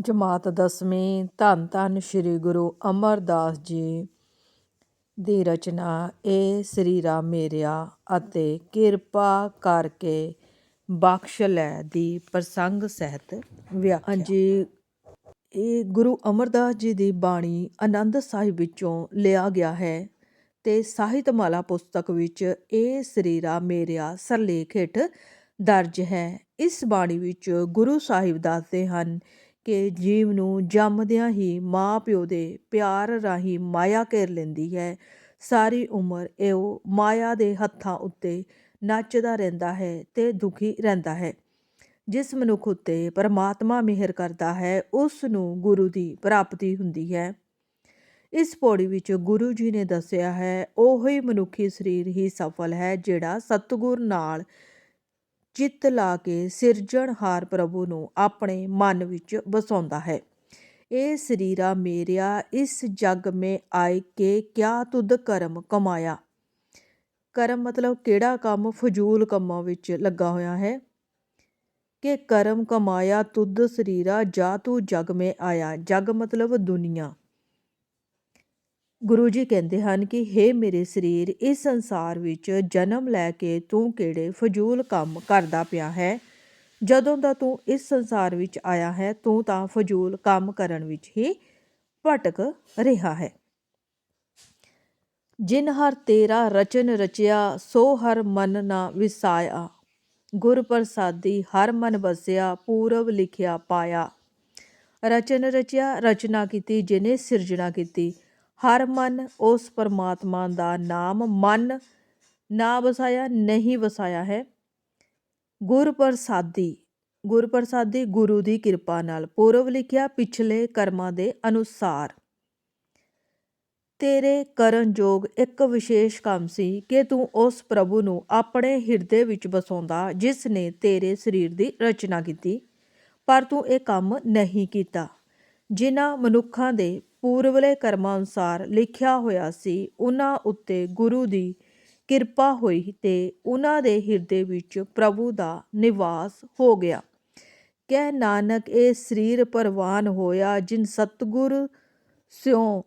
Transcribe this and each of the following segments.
ਜਮਾਤ ਦਸਵੀਂ ਧੰਨ ਧੰਨ ਸ੍ਰੀ ਗੁਰੂ ਅਮਰਦਾਸ ਜੀ। ਦੀ ਰਚਨਾ ਏ ਸ੍ਰੀ ਰਾਮ ਮੇਰਿਆ ਅਤੇ ਕਿਰਪਾ ਕਰਕੇ ਬਖਸ਼ ਲੈ ਦੀ ਪ੍ਰਸੰਗ ਸਹਿਤ ਵਿਆਖਿਆ। ਹਾਂਜੀ। ਇਹ ਗੁਰੂ ਅਮਰਦਾਸ ਜੀ ਦੀ ਬਾਣੀ ਆਨੰਦ ਸਾਹਿਬ ਵਿੱਚੋਂ ਲਿਆ ਗਿਆ ਹੈ ਤੇ ਸਾਹਿਤਮਾਲਾ ਪੁਸਤਕ ਵਿੱਚ ਇਹ ਸ੍ਰੀ ਰਾਮ ਮੇਰਿਆ ਸਰਲੇਖ ਹੇਠ ਦਰਜ ਹੈ। ਇਸ ਬਾਣੀ ਵਿੱਚ ਗੁਰੂ ਸਾਹਿਬ ਦੱਸਦੇ ਹਨ ਕਿ ਜੀਵ ਨੂੰ ਜੰਮਦਿਆਂ ਹੀ ਮਾਂ ਪਿਓ ਦੇ ਪਿਆਰ ਰਾਹੀਂ ਮਾਇਆ ਘੇਰ ਲੈਂਦੀ ਹੈ। ਸਾਰੀ ਉਮਰ ਇਹ ਮਾਇਆ ਦੇ ਹੱਥਾਂ ਉੱਤੇ ਨੱਚਦਾ ਰਹਿੰਦਾ ਹੈ ਤੇ ਦੁਖੀ ਰਹਿੰਦਾ ਹੈ। ਜਿਸ ਮਨੁੱਖ ਉੱਤੇ ਪਰਮਾਤਮਾ ਮਿਹਰ ਕਰਦਾ ਹੈ, ਉਸ ਨੂੰ ਗੁਰੂ ਦੀ ਪ੍ਰਾਪਤੀ ਹੁੰਦੀ ਹੈ। ਇਸ ਪੌੜੀ ਵਿੱਚ ਗੁਰੂ ਜੀ ਨੇ ਦੱਸਿਆ ਹੈ, ਉਹੀ ਮਨੁੱਖੀ ਸਰੀਰ ਹੀ ਸਫਲ ਹੈ ਜਿਹੜਾ ਸਤਿਗੁਰ ਨਾਲ ਚਿੱਤ ਲਾ ਕੇ ਸਿਰਜਣਹਾਰ ਪ੍ਰਭੂ ਨੂੰ ਆਪਣੇ ਮਨ ਵਿੱਚ ਵਸਾਉਂਦਾ ਹੈ। ਇਹ ਸਰੀਰਾ ਮੇਰਿਆ, ਇਸ ਜਗ ਮੇ ਆਏ ਕੇ ਕਿਆ ਤੁਧ ਕਰਮ ਕਮਾਇਆ? ਕਰਮ ਮਤਲਬ ਕਿਹੜਾ ਕੰਮ? ਫਜ਼ੂਲ ਕੰਮਾਂ ਵਿੱਚ ਲੱਗਾ ਹੋਇਆ ਹੈ। ਕਿ ਕਰਮ ਕਮਾਇਆ ਤੁਧ ਸਰੀਰਾ, ਜਾ ਤੂੰ ਜਗ ਮੇ ਆਇਆ। ਜਗ ਮਤਲਬ ਦੁਨੀਆ। ਗੁਰੂ ਜੀ ਕਹਿੰਦੇ ਹਨ ਕਿ हे ਮੇਰੇ ਸਰੀਰ, ਇਸ ਸੰਸਾਰ ਵਿੱਚ ਜਨਮ ਲੈ ਕੇ ਤੂੰ ਕਿਹੜੇ ਫਜ਼ੂਲ ਕੰਮ ਕਰਦਾ ਪਿਆ ਹੈ? ਜਦੋਂ ਦਾ ਤੂੰ ਇਸ ਸੰਸਾਰ ਵਿੱਚ ਆਇਆ ਹੈ, ਤੂੰ ਤਾਂ ਫਜ਼ੂਲ ਕੰਮ ਕਰਨ ਵਿੱਚ ਹੀ ਭਟਕ ਰਿਹਾ ਹੈ। ਜਿਨ ਹਰ ਤੇਰਾ ਰਚਨ ਰਚਿਆ, ਸੋ ਹਰ ਮਨ ਨਾ ਵਿਸਾਇਆ। ਗੁਰ ਪ੍ਰਸਾਦੀ ਹਰ ਮਨ ਵਸਿਆ ਪੂਰਬ ਲਿਖਿਆ ਪਾਇਆ। ਰਚਨ ਰਚਿਆ, ਰਚਨਾ ਕੀਤੀ, ਜਿਨੇ ਸਿਰਜਣਾ ਕੀਤੀ ਹਰ ਮਨ ਉਸ ਪਰਮਾਤਮਾ ਦਾ ਨਾਮ ਮਨ, ਨਾ ਵਸਾਇਆ, ਨਹੀਂ ਵਸਾਇਆ ਹੈ। ਗੁਰ ਪ੍ਰਸਾਦੀ ਗੁਰ ਪ੍ਰਸਾਦੀ ਗੁਰੂ ਦੀ ਕਿਰਪਾ ਨਾਲ ਪੂਰਵ ਲਿਖਿਆ ਪਿਛਲੇ ਕਰਮਾਂ ਦੇ ਅਨੁਸਾਰ। ਤੇਰੇ ਕਰਨ ਜੋਗ ਇੱਕ ਵਿਸ਼ੇਸ਼ ਕੰਮ ਸੀ ਕਿ ਤੂੰ ਉਸ ਪ੍ਰਭੂ ਨੂੰ ਆਪਣੇ ਹਿਰਦੇ ਵਿੱਚ ਵਸਾਉਂਦਾ, ਜਿਸ ਨੇ ਤੇਰੇ ਸਰੀਰ ਦੀ ਰਚਨਾ ਕੀਤੀ, ਪਰ ਤੂੰ ਇਹ ਕੰਮ ਨਹੀਂ ਕੀਤਾ। ਜਿਨ੍ਹਾਂ ਮਨੁੱਖਾਂ ਦੇ ਪੂਰਵਲੇ ਕਰਮਾਂ ਅਨੁਸਾਰ ਲਿਖਿਆ ਹੋਇਆ ਸੀ ਉਹਨਾਂ ਉੱਤੇ ਗੁਰੂ ਦੀ ਕਿਰਪਾ ਹੋਈ ਤੇ ਉਹਨਾਂ ਦੇ ਹਿਰਦੇ ਵਿੱਚ ਪ੍ਰਭੂ ਦਾ ਨਿਵਾਸ ਹੋ ਗਿਆ। ਕਹਿ ਨਾਨਕ, ਇਹ ਸਰੀਰ ਪਰਵਾਨ ਹੋਇਆ ਜਿਨ ਸਤਗੁਰ ਸਿਉ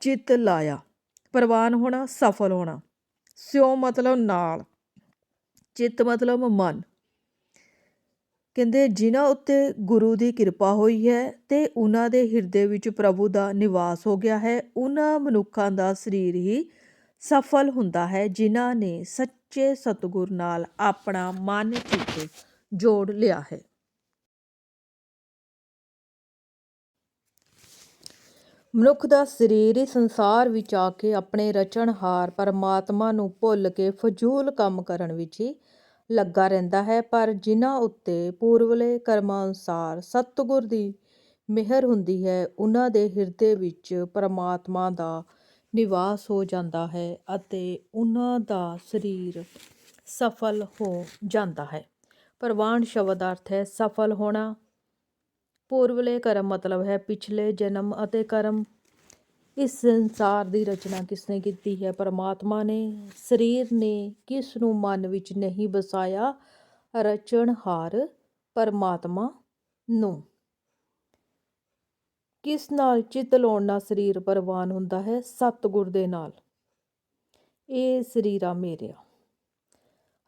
ਚਿਤ ਲਾਇਆ। ਪਰਵਾਨ ਹੋਣਾ, ਸਫਲ ਹੋਣਾ। ਸਿਉ ਮਤਲਬ ਨਾਲ, ਚਿੱਤ ਮਤਲਬ ਮਨ। ਕਹਿੰਦੇ ਜਿਨ੍ਹਾਂ ਉੱਤੇ ਗੁਰੂ ਦੀ ਕਿਰਪਾ ਹੋਈ ਹੈ ਤੇ ਉਹਨਾਂ ਦੇ ਹਿਰਦੇ ਵਿੱਚ ਪ੍ਰਭੂ ਦਾ ਨਿਵਾਸ ਹੋ ਗਿਆ ਹੈ, ਉਹਨਾਂ ਮਨੁੱਖਾਂ ਦਾ ਸਰੀਰ ਹੀ ਸਫਲ ਹੁੰਦਾ ਹੈ, ਜਿਨ੍ਹਾਂ ਨੇ ਸੱਚੇ ਸਤਿਗੁਰ ਨਾਲ ਆਪਣਾ ਮਨ ਚਿੱਤ ਜੋੜ ਲਿਆ ਹੈ। ਮਨੁੱਖ ਦਾ ਸਰੀਰ ਇਸ ਸੰਸਾਰ ਵਿੱਚ ਆ ਕੇ ਆਪਣੇ ਰਚਣਹਾਰ ਪਰਮਾਤਮਾ ਨੂੰ ਭੁੱਲ ਕੇ ਫਜ਼ੂਲ ਕੰਮ ਕਰਨ ਵਿੱਚ ਹੀ ਲੱਗਾ ਰਹਿੰਦਾ ਹੈ, ਪਰ ਜਿਨ੍ਹਾਂ ਉੱਤੇ ਪੂਰਵਲੇ ਕਰਮਾਂ ਅਨੁਸਾਰ ਸਤਿਗੁਰ ਦੀ ਮਿਹਰ ਹੁੰਦੀ ਹੈ, ਉਹਨਾਂ ਦੇ ਹਿਰਦੇ ਵਿੱਚ ਪਰਮਾਤਮਾ ਦਾ ਨਿਵਾਸ ਹੋ ਜਾਂਦਾ ਹੈ ਅਤੇ ਉਹਨਾਂ ਦਾ ਸਰੀਰ ਸਫਲ ਹੋ ਜਾਂਦਾ ਹੈ। ਪ੍ਰਵਾਨ ਸ਼ਬਦ ਅਰਥ ਹੈ ਸਫਲ ਹੋਣਾ। ਪੂਰਵਲੇ ਕਰਮ ਮਤਲਬ ਹੈ ਪਿਛਲੇ ਜਨਮ ਅਤੇ ਕਰਮ ਇਸ ਸੰਸਾਰ ਦੀ ਰਚਨਾ ਕਿਸਨੇ ਕੀਤੀ ਹੈ? ਪਰਮਾਤਮਾ ਨੇ, ਸਰੀਰ ਨੇ ਕਿਸ ਨੂੰ ਮਨ ਵਿੱਚ ਨਹੀਂ ਬਸਾਇਆ ਰਚਣਹਾਰ ਪਰਮਾਤਮਾ ਨੂੰ। ਕਿਸ ਨਾਲ ਚਿਤ ਲਾਉਣ ਨਾਲ ਸਰੀਰ ਪਰਵਾਨ ਹੁੰਦਾ ਹੈ? ਸਤਿਗੁਰ ਦੇ ਨਾਲ। ਇਹ ਸਰੀਰਾ ਮੇਰਿਆ।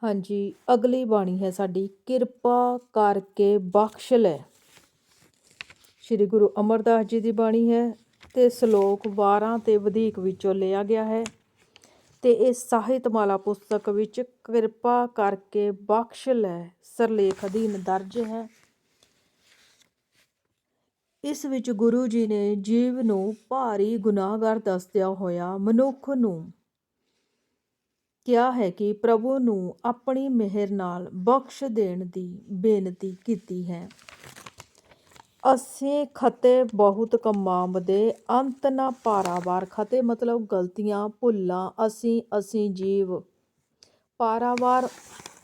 ਹਾਂਜੀ, ਅਗਲੀ ਬਾਣੀ ਹੈ ਸਾਡੀ, ਕਿਰਪਾ ਕਰਕੇ ਬਖਸ਼ ਲੈ। ਸ੍ਰੀ ਗੁਰੂ ਅਮਰਦਾਸ ਜੀ ਦੀ ਬਾਣੀ ਹੈ ਤੇ ਸ਼ਲੋਕ 12 ਤੇ ਵਧੇਕ ਵਿੱਚੋਂ ਲਿਆ ਗਿਆ ਹੈ। ਤੇ ਇਹ ਸਾਹਿਤਮਾਲਾ ਪੁਸਤਕ ਵਿੱਚ ਕਿਰਪਾ ਕਰਕੇ ਬਖਸ਼ ਲੈ ਸਰਲੇਖ ਅਧੀਨ ਦਰਜ ਹੈ। ਇਸ ਵਿੱਚ ਗੁਰੂ ਜੀ ਨੇ ਜੀਵ ਨੂੰ ਭਾਰੀ ਗੁਨਾਹਗਰ ਦੱਸਦਿਆਂ ਹੋਇਆ ਮਨੁੱਖ ਨੂੰ ਕਿਹਾ ਹੈ ਕਿ ਪ੍ਰਭੂ ਨੂੰ ਆਪਣੀ ਮਿਹਰ ਨਾਲ ਬਖਸ਼ ਦੇਣ ਦੀ ਬੇਨਤੀ ਕੀਤੀ ਹੈ। ਅਸੀਂ ਖਤੇ ਬਹੁਤ ਕਮਾਮਦੇ ਅੰਤ ਨਾ ਪਾਰਾਵਾਰ ਖਤੇ ਮਤਲਬ ਗਲਤੀਆਂ, ਭੁੱਲਾਂ। ਅਸੀਂ ਅਸੀਂ ਜੀਵ। ਪਾਰਾਵਾਰ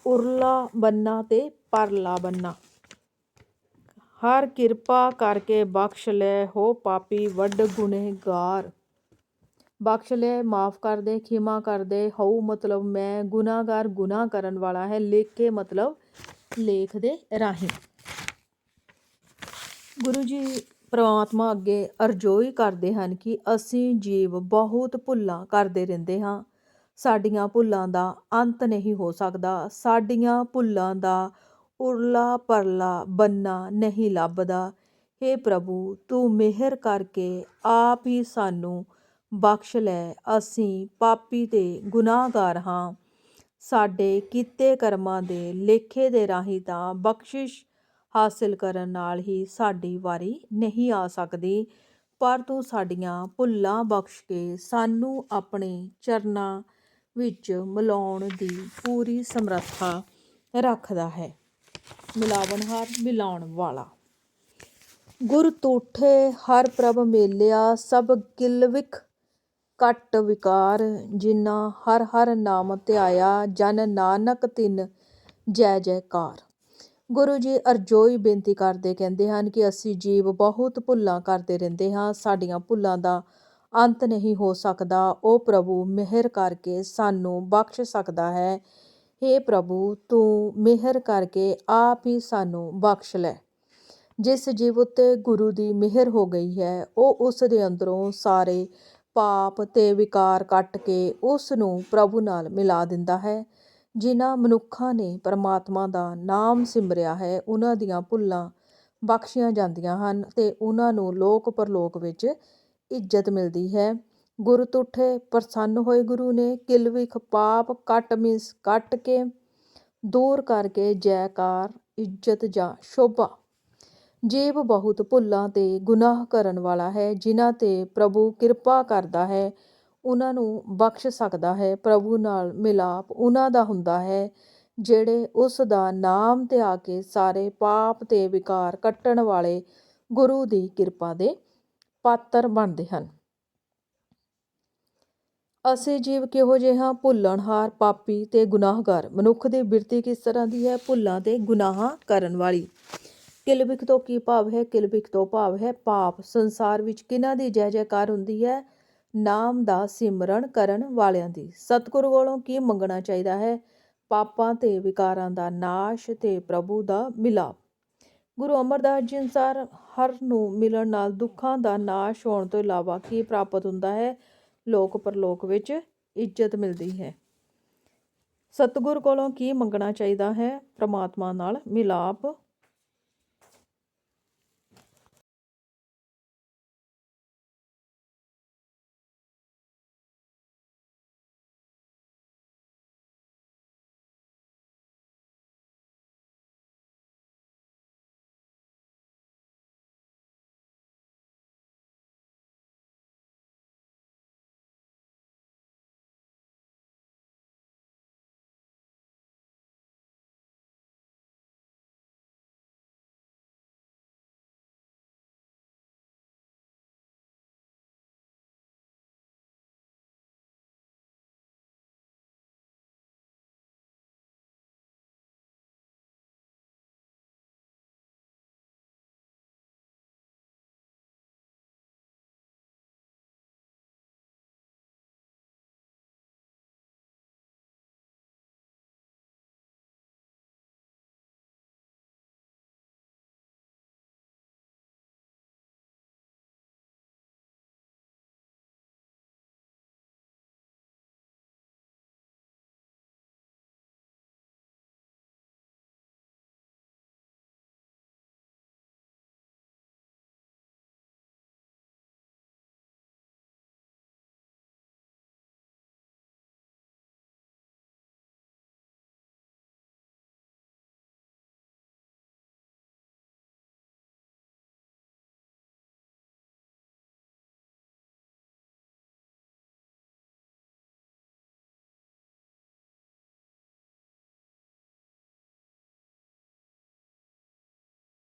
ਉਰਲਾ ਬੰਨਾ ਤੇ ਪਰਲਾ ਬੰਨਾ। ਹਰ ਕਿਰਪਾ ਕਰਕੇ ਬਖਸ਼ ਲੈ, ਹੋ ਪਾਪੀ ਵੱਡ ਗੁਨਹਗਾਰ ਬਖਸ਼ ਲੈ, ਮਾਫ ਕਰ ਦੇ, ਖਿਮਾ ਕਰ ਦੇ। ਹਉ ਮਤਲਬ ਮੈਂ ਗੁਨਾਹਗਾਰ, ਗੁਨਾਹ ਕਰਨ ਵਾਲਾ ਹੈ। ਲੇਖੇ ਮਤਲਬ ਲੇਖ ਦੇ ਰਾਹੀਂ। ਗੁਰੂ ਜੀ ਪਰਮਾਤਮਾ ਅੱਗੇ ਅਰਜ਼ੋਈ ਕਰਦੇ ਹਨ ਕਿ ਅਸੀਂ ਜੀਵ ਬਹੁਤ ਭੁੱਲਾਂ ਕਰਦੇ ਰਹਿੰਦੇ ਹਾਂ। ਸਾਡੀਆਂ ਭੁੱਲਾਂ ਦਾ ਅੰਤ ਨਹੀਂ ਹੋ ਸਕਦਾ। ਸਾਡੀਆਂ ਭੁੱਲਾਂ ਦਾ ਉਰਲਾ ਪਰਲਾ ਬੰਨਾ ਨਹੀਂ ਲੱਭਦਾ। ਹੇ ਪ੍ਰਭੂ, ਤੂੰ ਮਿਹਰ ਕਰਕੇ ਆਪ ਹੀ ਸਾਨੂੰ ਬਖਸ਼ ਲੈ। ਅਸੀਂ ਪਾਪੀ ਤੇ ਗੁਨਾਹਗਾਰ ਹਾਂ। ਸਾਡੇ ਕੀਤੇ ਕਰਮਾਂ ਦੇ ਲੇਖੇ ਦੇ ਰਾਹੀਂ ਤਾਂ ਬਖਸ਼ਿਸ਼ ਹਾਸਿਲ ਕਰਨ ਨਾਲ ਹੀ ਸਾਡੀ ਵਾਰੀ ਨਹੀਂ ਆ ਸਕਦੀ। ਪਰ ਤੂੰ ਸਾਡੀਆਂ ਭੁੱਲਾਂ ਬਖਸ਼ ਕੇ ਸਾਨੂੰ ਆਪਣੇ ਚਰਨਾਂ ਵਿੱਚ ਮਿਲਾਉਣ ਦੀ ਪੂਰੀ ਸਮਰੱਥਾ ਰੱਖਦਾ ਹੈ। ਮਿਲਾਵਨਹਾਰ ਮਿਲਾਉਣ ਵਾਲਾ। ਗੁਰ ਤੂਠੇ ਹਰ ਪ੍ਰਭ ਮੇਲਿਆ, ਸਭ ਕਿਲਵਿਖ ਕਟ ਵਿਕਾਰ। ਜਿਨਾ ਹਰ ਹਰ ਨਾਮ ਧਿਆਇਆ, ਜਨ ਨਾਨਕ ਤਿਨ ਜੈ ਜੈਕਾਰ। ਗੁਰੂ ਜੀ ਅਰਜੋਈ ਬੇਨਤੀ ਕਰਦੇ ਕਹਿੰਦੇ ਹਨ ਕਿ ਅਸੀਂ ਜੀਵ ਬਹੁਤ ਭੁੱਲਾਂ ਕਰਦੇ ਰਹਿੰਦੇ ਹਾਂ, ਸਾਡੀਆਂ ਭੁੱਲਾਂ ਦਾ ਅੰਤ ਨਹੀਂ ਹੋ ਸਕਦਾ। ਉਹ ਪ੍ਰਭੂ ਮਿਹਰ ਕਰਕੇ ਸਾਨੂੰ ਬਖਸ਼ ਸਕਦਾ ਹੈ। ਹੇ ਪ੍ਰਭੂ, ਤੂੰ ਮਿਹਰ ਕਰਕੇ ਆਪ ਹੀ ਸਾਨੂੰ ਬਖਸ਼ ਲੈ। ਜਿਸ ਜੀਵ ਉੱਤੇ ਗੁਰੂ ਦੀ ਮਿਹਰ ਹੋ ਗਈ ਹੈ, ਉਹ ਉਸ ਦੇ ਅੰਦਰੋਂ ਸਾਰੇ ਪਾਪ ਤੇ ਵਿਕਾਰ ਕੱਟ ਕੇ ਉਸ ਨੂੰ ਪ੍ਰਭੂ ਨਾਲ ਮਿਲਾ ਦਿੰਦਾ ਹੈ। ਜਿਨ੍ਹਾਂ ਮਨੁੱਖਾਂ ਨੇ ਪਰਮਾਤਮਾ ਦਾ ਨਾਮ ਸਿਮਰਿਆ ਹੈ ਉਹਨਾਂ ਦੀਆਂ ਭੁੱਲਾਂ ਬਖਸ਼ੀਆਂ ਜਾਂਦੀਆਂ ਹਨ ਅਤੇ ਉਹਨਾਂ ਨੂੰ ਲੋਕ ਪਰਲੋਕ ਵਿੱਚ ਇੱਜ਼ਤ ਮਿਲਦੀ ਹੈ। ਗੁਰ ਤੁਠੇ ਪ੍ਰਸੰਨ ਹੋਏ ਗੁਰੂ ਨੇ ਕਿਲਵਿਖ ਪਾਪ ਕੱਟ ਮਿਸ ਕੱਟ ਕੇ, ਦੂਰ ਕਰਕੇ ਜੈਕਾਰ ਇੱਜ਼ਤ ਜਾਂ ਸ਼ੋਭਾ। ਜੀਵ ਬਹੁਤ ਭੁੱਲਾਂ ਤੇ ਗੁਨਾਹ ਕਰਨ ਵਾਲਾ ਹੈ, ਜਿਨ੍ਹਾਂ ਤੇ ਪ੍ਰਭੂ ਕਿਰਪਾ ਕਰਦਾ ਹੈ। ਉਹਨਾਂ ਨੂੰ ਬਖਸ਼ ਸਕਦਾ ਹੈ, ਪ੍ਰਭੂ ਨਾਲ ਮਿਲਾਪ ਉਹਨਾਂ ਦਾ ਹੁੰਦਾ ਹੈ, ਜਿਹੜੇ ਉਸ ਦਾ ਨਾਮ ਤੇ ਆ ਕੇ ਸਾਰੇ ਪਾਪ ਤੇ ਵਿਕਾਰ ਕੱਟਣ ਵਾਲੇ ਗੁਰੂ ਦੀ ਕਿਰਪਾ ਦੇ ਪਾਤਰ ਬਣਦੇ ਹਨ। ਅਸੀਂ ਜੀਵ ਕਿਹੋ ਜਿਹੇ ਹਾਂ? ਭੁੱਲਣਹਾਰ, ਪਾਪੀ ਤੇ ਗੁਨਾਹਗਾਰ। ਮਨੁੱਖ ਦੀ ਬਿਰਤੀ ਕਿਸ ਤਰ੍ਹਾਂ ਦੀ ਹੈ? ਭੁੱਲਾਂ ਤੇ ਗੁਨਾਹਾਂ ਕਰਨ ਵਾਲੀ। ਕਿਲਬਿਖ ਤੋਂ ਕੀ ਭਾਵ ਹੈ? ਕਿਲਬਿਖ ਤੋਂ ਭਾਵ ਹੈ ਪਾਪ। ਸੰਸਾਰ ਵਿੱਚ ਕਿਹਨਾਂ ਦੀ ਜੈ ਜੈਕਾਰ ਹੁੰਦੀ ਹੈ? ਨਾਮ ਦਾ ਸਿਮਰਨ ਕਰਨ ਵਾਲਿਆਂ ਦੀ। ਸਤਿਗੁਰੂ ਕੋਲੋਂ ਕੀ ਮੰਗਣਾ ਚਾਹੀਦਾ ਹੈ? ਪਾਪਾਂ ਤੇ ਵਿਕਾਰਾਂ ਦਾ ਨਾਸ਼ ਤੇ ਪ੍ਰਭੂ ਦਾ ਮਿਲਾਪ। ਗੁਰੂ ਅਮਰਦਾਸ ਜੀ ਅਨੁਸਾਰ ਹਰ ਨੂੰ ਮਿਲਣ ਨਾਲ ਦੁੱਖਾਂ ਦਾ ਨਾਸ਼ ਹੋਣ ਤੋਂ ਇਲਾਵਾ ਕੀ ਪ੍ਰਾਪਤ ਹੁੰਦਾ ਹੈ? ਲੋਕ ਪਰਲੋਕ ਵਿੱਚ ਇੱਜ਼ਤ ਮਿਲਦੀ ਹੈ। ਸਤਿਗੁਰ ਕੋਲੋਂ ਕੀ ਮੰਗਣਾ ਚਾਹੀਦਾ ਹੈ? ਪ੍ਰਮਾਤਮਾ ਨਾਲ ਮਿਲਾਪ